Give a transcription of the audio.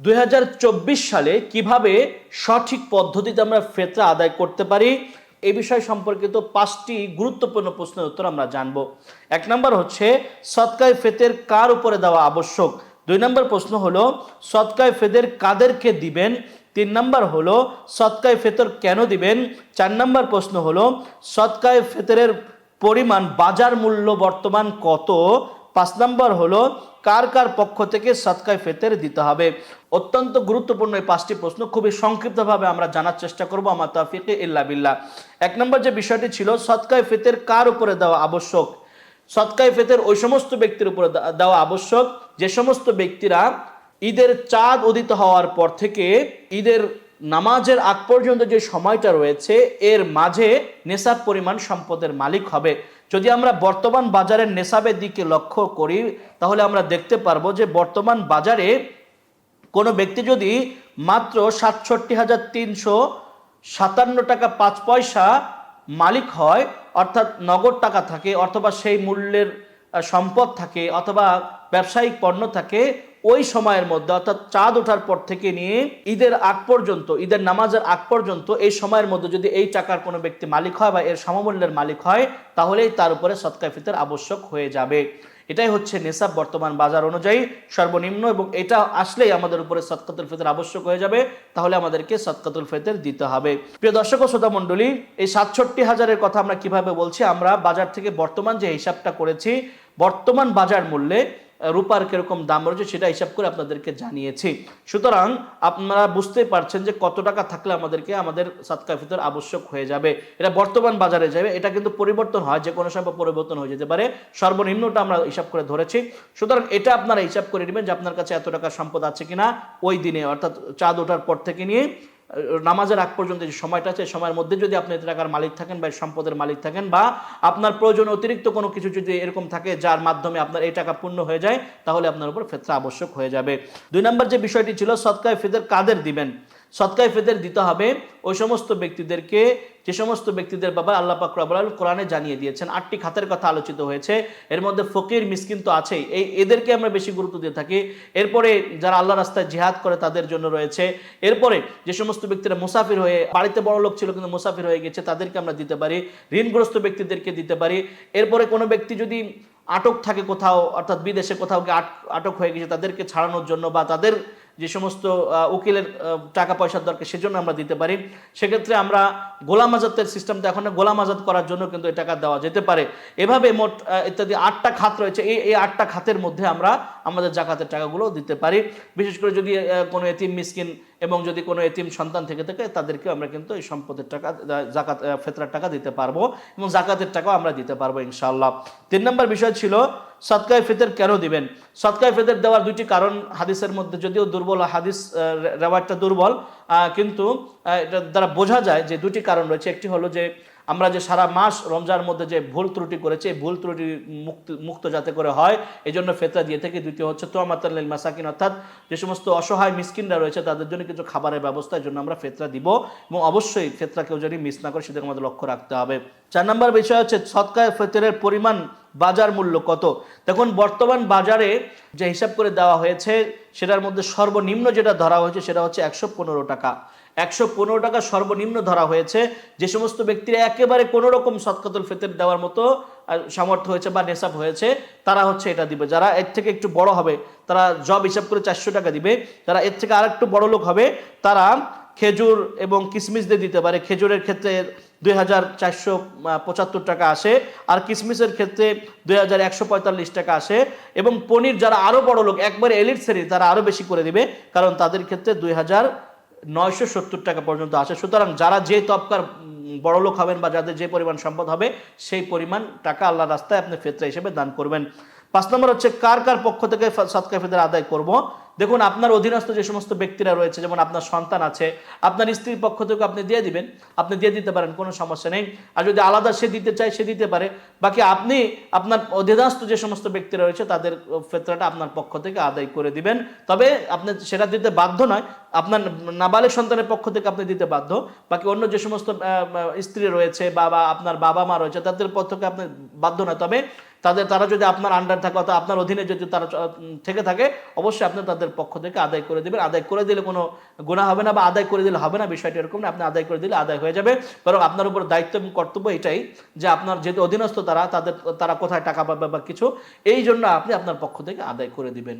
দুই হাজার চব্বিশ সালে কীভাবে সঠিক পদ্ধতিতে আমরা ফেতরা আদায় করতে পারি, এই বিষয় সম্পর্কিত পাঁচটি গুরুত্বপূর্ণ প্রশ্নের উত্তর আমরা জানব। এক নম্বর হচ্ছে, সৎকায় ফেতের কার উপরে দেওয়া আবশ্যক? দুই নম্বর প্রশ্ন হলো, সৎকায় ফেদের কাদেরকে দিবেন? তিন নম্বর হলো, সৎকায় ফেতর কেন দিবেন? চার নম্বর প্রশ্ন হলো, সৎকায় ফেতরের পরিমাণ বাজার মূল্য বর্তমান কত? পাঁচ নম্বর হলো কার কার পক্ষ থেকে সৎকায় ফেতের দিতে হবে? অত্যন্ত গুরুত্বপূর্ণ এই পাঁচটি প্রশ্ন। খুবই সংক্ষিপ্তভাবে আমরা জানার চেষ্টা করব। আমার তাফিকে ইল্লা বিল্লাহ। এক নম্বর যে বিষয়টি ছিল সৎকায় ফেতের কার উপরে দেওয়া আবশ্যক? সৎকায় ফেতের ওই সমস্ত ব্যক্তির উপরে দেওয়া আবশ্যক। যে সমস্ত ব্যক্তিরা ঈদের চাঁদ উদিত হওয়ার পর থেকে ঈদের নামাজের আগ পর্যন্ত যে সময়টা রয়েছে, এর মাঝে নেশাব পরিমাণ সম্পদের মালিক হবে। যদি আমরা বর্তমান বাজারের নেশাবের দিকে লক্ষ্য করি, তাহলে আমরা দেখতে পারব যে বর্তমান বাজারে কোনো ব্যক্তি যদি মাত্র সাতষট্টি হাজার তিনশো সাতান্ন টাকা পাঁচ পয়সা মালিক হয়, অর্থাৎ নগদ টাকা থাকে, অথবা সেই মূল্যের সম্পদ থাকে, অথবা ব্যবসায়িক পণ্য থাকে ওই সময়ের মধ্যে, অর্থাৎ চাঁদ ওঠার পর থেকে নিয়ে ঈদের আগ পর্যন্ত, ঈদের নামাজের আগ পর্যন্ত, এই সময়ের মধ্যে যদি এই টাকার কোনো ব্যক্তি মালিক হয় বা এর সমমূল্যের মালিক হয়, তাহলেই তার উপরে সৎকায় ফিতর আবশ্যক হয়ে যাবে। এটাই হচ্ছে নেশাব বর্তমান বাজার অনুযায়ী সর্বনিম্ন এবং এটা আসলেই আমাদের উপরে সৎকাতুল ফিতর আবশ্যক হয়ে যাবে, তাহলে আমাদেরকে সৎকাতুল ফিতর দিতে হবে। প্রিয় দর্শক ও শ্রোতা মণ্ডলী, এই সাতষট্টি হাজারের কথা আমরা কীভাবে বলছি, আমরা বাজার থেকে বর্তমান যে হিসাবটা করেছি, বর্তমান বাজার মূল্যে রূপার কীরকম দাম রয়েছে সেটা হিসাব করে আপনাদেরকে জানিয়েছি। সুতরাং আপনারা বুঝতে পারছেন যে কত টাকা থাকলে আমাদেরকে আমাদের সাতকা ফিতর আবশ্যক হয়ে যাবে। এটা বর্তমান বাজারে যাবে, এটা কিন্তু পরিবর্তন হয় যে কোনো সময় পরিবর্তন হয়ে যেতে পারে। সর্বনিম্নটা আমরা হিসাব করে ধরেছি। সুতরাং এটা আপনারা হিসাব করে নেবেন যে আপনার কাছে এত টাকা সম্পদ আছে কিনা ওই দিনে, অর্থাৎ চাঁদ ওঠার পর থেকে নিয়ে। নামাজের আগ পর্যন্ত যে সময়টা আছে সময়ের মধ্যে যদি আপনি টাকার মালিক থাকেন বা সম্পদের মালিক থাকেন বা আপনার প্রয়োজন অতিরিক্ত কোনো কিছু যদি এরকম থাকে যার মাধ্যমে আপনার এই টাকা পূর্ণ হয়ে যায়, তাহলে আপনার উপর ফেতরা আবশ্যক হয়ে যাবে। দুই নম্বর যে বিষয়টি ছিল সৎকায় ফেদের কাদের দিবেন? সৎকায় ফেদের দিতে হবে। ওই সমস্ত ব্যক্তিদেরকে, যে সমস্ত ব্যক্তিদের ব্যাপারে আল্লাহ পাক আলামিন কোরআনে জানিয়ে দিয়েছেন, আটটি খাতের কথা আলোচিত হয়েছে। এর মধ্যে ফকির, মিসকিন তো আছেই। এই, এদেরকে আমরা বেশি গুরুত্ব দিয়ে থাকি। এরপরে যারা আল্লাহ রাস্তায় জিহাদ করে তাদের জন্য রয়েছে। এরপরে যে সমস্ত ব্যক্তিরা মুসাফির হয়ে, বাড়িতে বড় লোক ছিল কিন্তু মুসাফির হয়ে গেছে, তাদেরকে আমরা দিতে পারি। ঋণগ্রস্ত ব্যক্তিদেরকে দিতে পারি। এরপরে কোনো ব্যক্তি যদি আটক থাকে কোথাও, অর্থাৎ বিদেশে কোথাও আটক হয়ে গেছে, তাদেরকে ছাড়ানোর জন্য বা তাদের যে সমস্ত উকিলের টাকা পয়সার দরকার সেজন্য আমরা দিতে পারি। সেক্ষেত্রে আমরা গোলাম আজাদের সিস্টেমটা এখন গোলাম আজাদ করার জন্য কিন্তু এই টাকা দেওয়া যেতে পারে। এভাবে মোট ইত্যাদি আটটা খাত রয়েছে। এই এই আটটা খাতের মধ্যে আমরা আমাদের জাকাতের টাকাগুলো দিতে পারি। বিশেষ করে যদি কোনো এতিম মিসকিন এবং যদি কোনো এতিম সন্তান থেকে থাকে তাদেরকে আমরা কিন্তু এই সম্পদের টাকা জাকাত ফেতরার টাকা দিতে পারব এবং জাকাতের টাকাও আমরা দিতে পারব ইনশাআল্লাহ। তিন নম্বর বিষয় ছিল সৎকায় ফেতের কেন দিবেন? সৎকায় ফেতের দেওয়ার দুটি কারণ হাদিসের মধ্যে, যদিও দুর্বল হাদিস রেওয়ারটা দুর্বল কিন্তু এটা দ্বারা বোঝা যায় যে দুটি কারণ রয়েছে। একটি হলো যে আমরা যে সারা মাস রমজানের মধ্যে যে ভুল ত্রুটি করেছে ভুল ত্রুটি মুক্ত মুক্ত যাতে করে হয় এই জন্য ফেতরা দিয়ে থেকে। দ্বিতীয় হচ্ছে তোয়ামাতাল্লিল মাসাকিন, অর্থাৎ যে সমস্ত অসহায় মিসকিনরা রয়েছে, তাদের জন্য কিছু খাবারের ব্যবস্থা এই জন্য আমরা ফেতরা দিব এবং অবশ্যই ফেতরা কেউ যদি মিস না করে সেদিকে আমাদের লক্ষ্য রাখতে হবে। চার নম্বর বিষয় হচ্ছে সৎকায় ফেতরের পরিমাণ বাজার মূল্য কত? দেখুন, বর্তমান বাজারে যে হিসাব করে দেওয়া হয়েছে, সেটার মধ্যে সর্বনিম্ন যেটা ধরা হয়েছে, সেটা হচ্ছে একশো পনেরো টাকা। একশো পনেরো টাকা সর্বনিম্ন ধরা হয়েছে। যে সমস্ত ব্যক্তিরা একেবারে কোনো রকম সৎকাতুল ফেতের দেওয়ার মতো সামর্থ্য হয়েছে বা নেশাব হয়েছে, তারা হচ্ছে এটা দিবে। যারা এর থেকে একটু বড় হবে, তারা জব হিসাব করে চারশো টাকা দিবে। যারা এর থেকে আর একটু বড় লোক হবে, তারা খেজুর এবং কিসমিস দিয়ে দিতে পারে। খেজুরের ক্ষেত্রে দুই হাজার চারশো পঁচাত্তর টাকা আসে, আর কিসমিসের ক্ষেত্রে দুই হাজার একশো পঁয়তাল্লিশ টাকা আসে। এবং পনির যারা আরও বড় লোক, একবারে এলিট শ্রেণি তারা আরও বেশি করে দিবে, কারণ তাদের ক্ষেত্রে দুই হাজার নয়শো সত্তর টাকা পর্যন্ত আসে সুতরাং যারা যে তপকার বড় লোক হবেন বা যাদের যে পরিমাণ সম্পদ হবে, সেই পরিমাণ টাকা আল্লাহ রাস্তায় আপনি ফেতরা হিসেবে দান করবেন। পাঁচ নম্বর হচ্ছে কার কার পক্ষ থেকে সৎকা ফেতরা আদায় করব? দেখুন, আপনার অধীনস্থ যে সমস্ত ব্যক্তিরা রয়েছে, যেমন আপনার সন্তান আছে, আপনার স্ত্রীর পক্ষ থেকে আপনি দিয়ে দিবেন, আপনি দিয়ে দিতে পারেন, কোনো সমস্যা নেই। আর যদি আলাদা সে দিতে চায়, সে দিতে পারে। বাকি আপনি, আপনার অধীনস্থ যে সমস্ত ব্যক্তিরা রয়েছে, তাদের ফেতরাটা আপনার পক্ষ থেকে আদায় করে দিবেন। তবে আপনি সেটা দিতে বাধ্য নয়, আপনার নাবালিক সন্তানের পক্ষ থেকে আপনি দিতে বাধ্য। বাকি অন্য যে সমস্ত স্ত্রী রয়েছে বা আপনার বাবা মা রয়েছে, তাদের পক্ষ থেকে আপনি বাধ্য নয়। তবে তাদের, তারা যদি আপনার আন্ডার থাকে অথবা আপনার অধীনে যদি তারা থেকে থাকে, অবশ্যই আপনি তাদের পক্ষ থেকে আদায় করে দেবেন। আদায় করে দিলে কোনো গুণা হবে না বা আদায় করে দিলে হবে না, বিষয়টি এরকম না। আপনি আদায় করে দিলে আদায় হয়ে যাবে। বরং আপনার উপর দায়িত্ব এবং কর্তব্য এটাই যে আপনার যেহেতু অধীনস্থ তারা, তাদের, তারা কোথায় টাকা পাবে বা কিছু, এই জন্য আপনি আপনার পক্ষ থেকে আদায় করে দিবেন।